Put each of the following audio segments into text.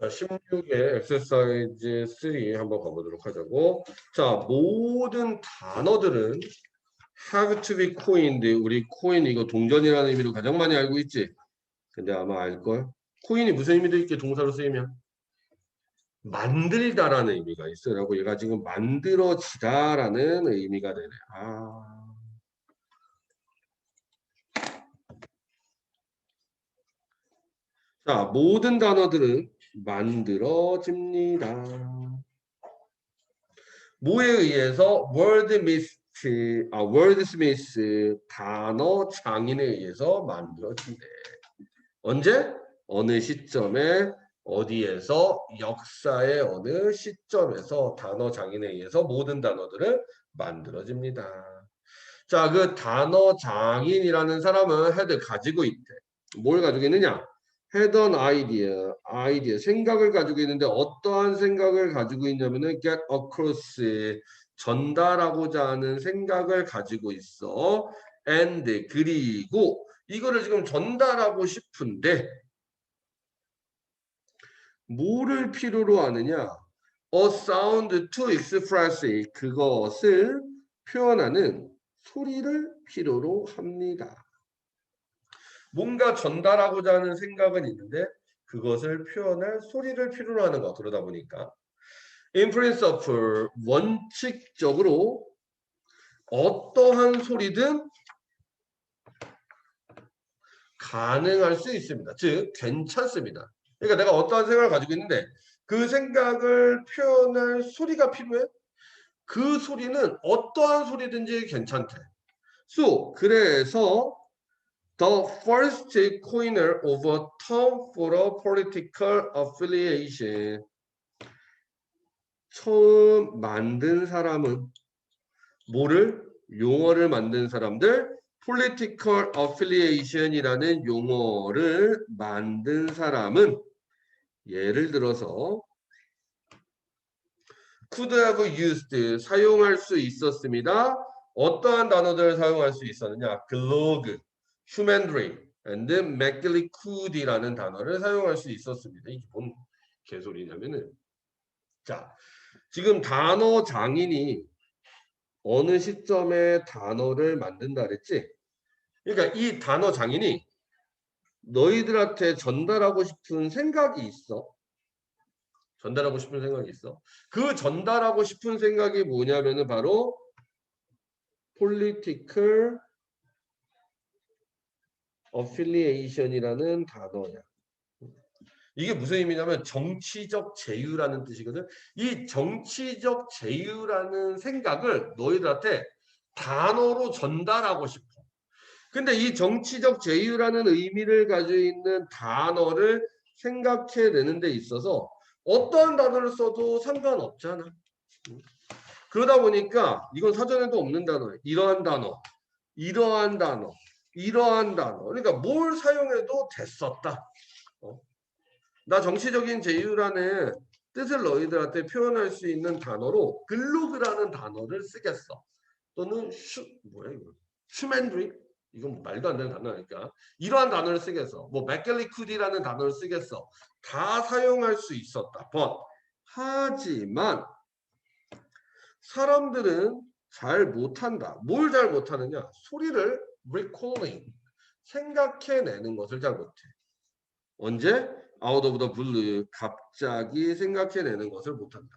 자, 16의 엑서사이즈 3 한번 가보도록 하자고. 자, 모든 단어들은 have to be coined. 우리 coin 이거 동전이라는 의미로 가장 많이 알고 있지? 근데 아마 알걸? 코인이 무슨 의미도 있게 동사로 쓰이면? 만들다라는 의미가 있어요. 얘가 지금 만들어지다라는 의미가 되네. 아. 자, 모든 단어들은 만들어집니다. 뭐에 의해서 월드미스트, 아, 월드스미스 단어 장인에 의해서 만들어진대. 언제? 어느 시점에 어디에서 역사의 어느 시점에서 단어 장인에 의해서 모든 단어들은 만들어집니다. 자, 그 단어 장인이라는 사람은 헤드 가지고 있대. 뭘 가지고 있느냐? 헤던 아이디어, 아이디어, 생각을 가지고 있는데 어떠한 생각을 가지고 있냐면은 get across, 전달하고자 하는 생각을 가지고 있어. and, 그리고 이거를 지금 전달하고 싶은데 뭐를 필요로 하느냐? A sound to express it. 그것을 표현하는 소리를 필요로 합니다. 뭔가 전달하고자 하는 생각은 있는데 그것을 표현할 소리를 필요로 하는 거 그러다 보니까 in principle 원칙적으로 어떠한 소리든 가능할 수 있습니다. 즉 괜찮습니다. 그러니까 내가 어떠한 생각을 가지고 있는데 그 생각을 표현할 소리가 필요해? 그 소리는 어떠한 소리든지 괜찮대. So 그래서 the first coiner of a term for a political affiliation. 처음 만든 사람은 뭐를 용어를 만든 사람들 political affiliation이라는 용어를 만든 사람은 예를 들어서 could have used 사용할 수 있었습니다. 어떠한 단어들을 사용할 수 있었느냐? Humanry, and McGillicud이라는 단어를 사용할 수 있었습니다. 이게 뭔 개소리냐면은 자 지금 단어 장인이 어느 시점에 단어를 만든다 그랬지? 그러니까 이 단어 장인이 너희들한테 전달하고 싶은 생각이 있어. 전달하고 싶은 생각이 있어. 그 전달하고 싶은 생각이 뭐냐면은 바로 political affiliation이라는 단어야. 이게 무슨 의미냐면 정치적 제휴라는 뜻이거든. 이 정치적 제휴라는 생각을 너희들한테 단어로 전달하고 싶어. 근데 이 정치적 제휴라는 의미를 가지고 있는 단어를 생각해내는 데 있어서 어떠한 단어를 써도 상관없잖아. 그러다 보니까 이건 사전에도 없는 단어예요. 이러한 단어, 이러한 단어, 이러한 단어. 그러니까 뭘 사용해도 됐었다. 어? 나 정치적인 제휴라는 뜻을 너희들한테 표현할 수 있는 단어로 글로그라는 단어를 쓰겠어. 또는 슈 뭐야 이거? 슈맨드리 이건 뭐 말도 안 되는 단어니까 이러한 단어를 쓰겠어. 뭐 맥겔리쿠디라는 단어를 쓰겠어. 다 사용할 수 있었다. but 하지만 사람들은 잘 못한다. 뭘 잘 못하느냐? 소리를 recalling 생각해내는 것을 잘 못해. 언제? out of the blue 갑자기 생각해내는 것을 못한다.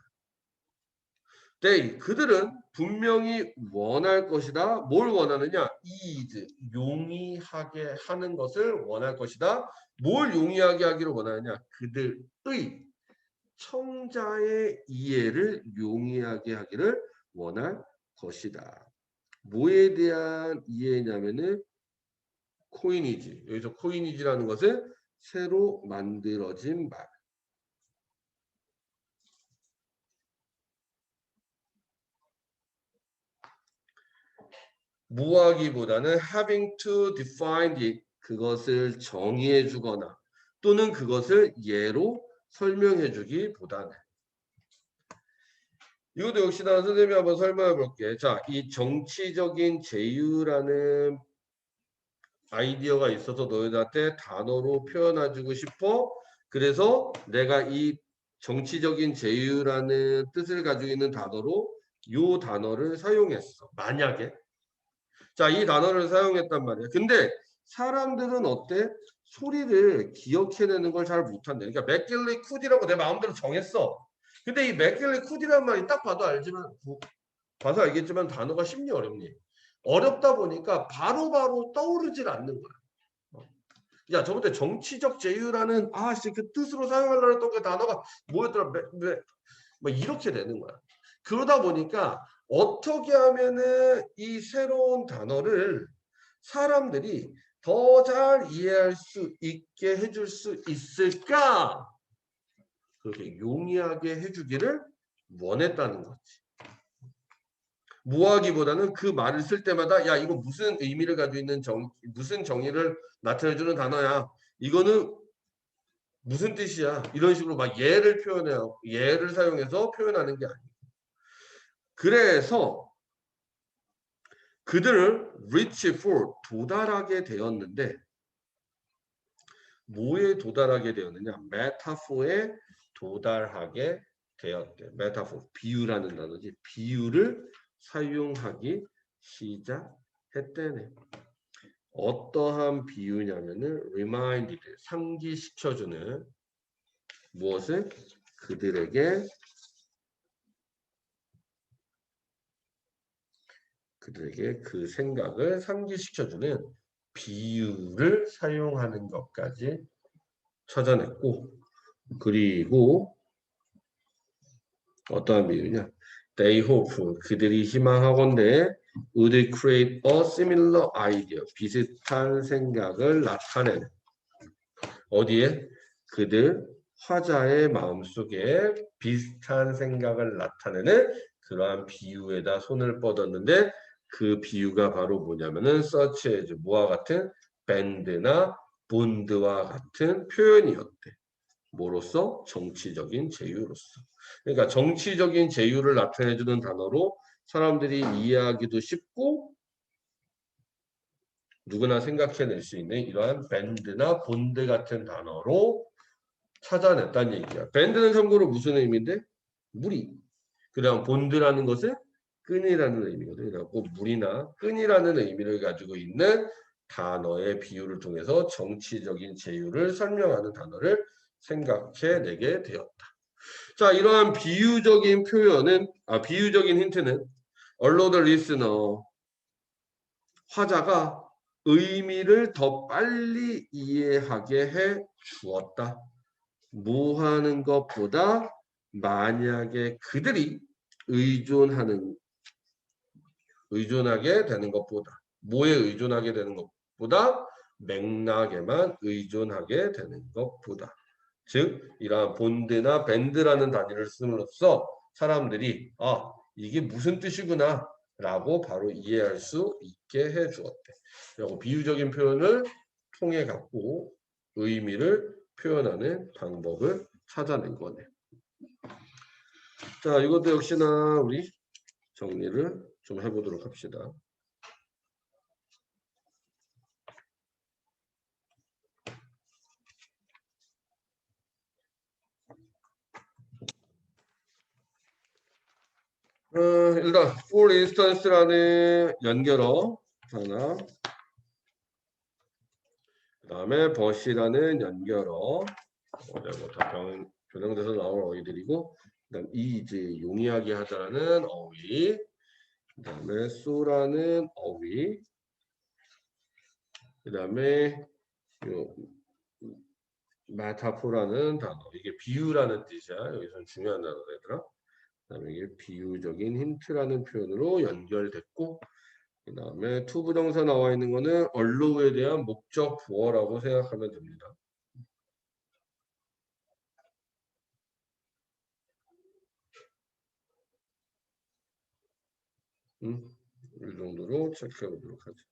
they 그들은 분명히 원할 것이다. 뭘 원하느냐? ease 용이하게 하는 것을 원할 것이다. 뭘 용이하게 하기를 원하느냐? 그들의 청자의 이해를 용이하게 하기를 원할 것이다. 뭐에 대한 이해냐면은 코이니지. 여기서 코이니지라는 것은 새로 만들어진 말. 무하기보다는 having to define it 그것을 정의해 주거나 또는 그것을 예로 설명해 주기보다는 이것도 역시나 선생님이 한번 설명해 볼게. 자, 이 정치적인 제휴라는 아이디어가 있어서 너희들한테 단어로 표현해 주고 싶어. 그래서 내가 이 정치적인 제휴라는 뜻을 가지고 있는 단어로 요 단어를 사용했어. 만약에 자, 이 단어를 사용했단 말이야. 근데 사람들은 어때? 소리를 기억해내는 걸 잘 못한대. 그러니까 맥길리 쿠디라고 내 마음대로 정했어. 근데 이 맥길리 쿠디란 말이 딱 봐도 알지만 뭐, 봐서 알겠지만 단어가 쉽니 어렵니? 어렵다 보니까 바로바로 떠오르질 않는 거야. 어. 야, 저번에 정치적 제휴라는 아씨 그 뜻으로 사용하려고 했던 그 단어가 뭐였더라? 뭐 이렇게 되는 거야. 그러다 보니까 어떻게 하면은 이 새로운 단어를 사람들이 더 잘 이해할 수 있게 해줄 수 있을까? 그렇게 용이하게 해주기를 원했다는 거지. 무하기보다는 그 말을 쓸 때마다 야 이거 무슨 의미를 가지고 있는 정 무슨 정의를 나타내주는 단어야. 이거는 무슨 뜻이야? 이런 식으로 막 예를 표현해요. 예를 사용해서 표현하는 게 아니고. 그래서 그들을 reach for 도달하게 되었는데 뭐에 도달하게 되었느냐? 메타포에 도달하게 되었대. 메타포 비유라는 단어지. 비유를 사용하기 시작했대네. 어떠한 비유냐면은 reminded 상기시켜주는 무엇을 그들에게 그들에게 그 생각을 상기시켜주는 비유를 사용하는 것까지 찾아냈고 그리고 어떠한 비유냐? They hope 그들이 희망하건대 would create a similar idea 비슷한 생각을 나타내는 어디에? 그들 화자의 마음속에 비슷한 생각을 나타내는 그러한 비유에다 손을 뻗었는데 그 비유가 바로 뭐냐면은 as 뭐와 같은 밴드나 본드와 같은 표현이었대. 뭐로서 정치적인 제휴로서. 그러니까 정치적인 제휴를 나타내주는 단어로 사람들이 이해하기도 쉽고 누구나 생각해낼 수 있는 이러한 밴드나 본드 같은 단어로 찾아냈다는 얘기야. 밴드는 참고로 무슨 의미인데? 무리. 그 다음 본드라는 것은 끈이라는 의미거든요. 그래갖고 물이나 끈이라는 의미를 가지고 있는 단어의 비유를 통해서 정치적인 제휴를 설명하는 단어를 생각해내게 되었다. 자, 이러한 비유적인 표현은 아 비유적인 힌트는 the listener 화자가 의미를 더 빨리 이해하게 해 주었다. 뭐 하는 것보다 만약에 그들이 의존하는 의존하게 되는 것보다 뭐에 의존하게 되는 것보다 맥락에만 의존하게 되는 것보다 즉 이러한 본드나 밴드라는 단위를 씀으로써 사람들이 아 이게 무슨 뜻이구나 라고 바로 이해할 수 있게 해 주었대. 그리고 비유적인 표현을 통해 갖고 의미를 표현하는 방법을 찾아낸 거네. 자 이것도 역시나 우리 정리를 좀 해보도록 합시다. 어, 일단 for instance라는 연결어 하나. 그 다음에 but이라는 연결어. 어제 뭐다 변형돼서 나올 어휘들이고 그다음 이 이제 용이하게 하자라는 어휘. 그 다음에 소라는 어휘. 그 다음에 요 마타포라는 단어. 이게 비유라는 뜻이야. 여기서는 중요한 단어가 얘들아 그 다음에 이게 비유적인 힌트라는 표현으로 연결됐고 그 다음에 투부정사 나와 있는 거는 언로에 대한 목적 부어라고 생각하면 됩니다. 음, 이 정도로 체크해 보도록 하죠.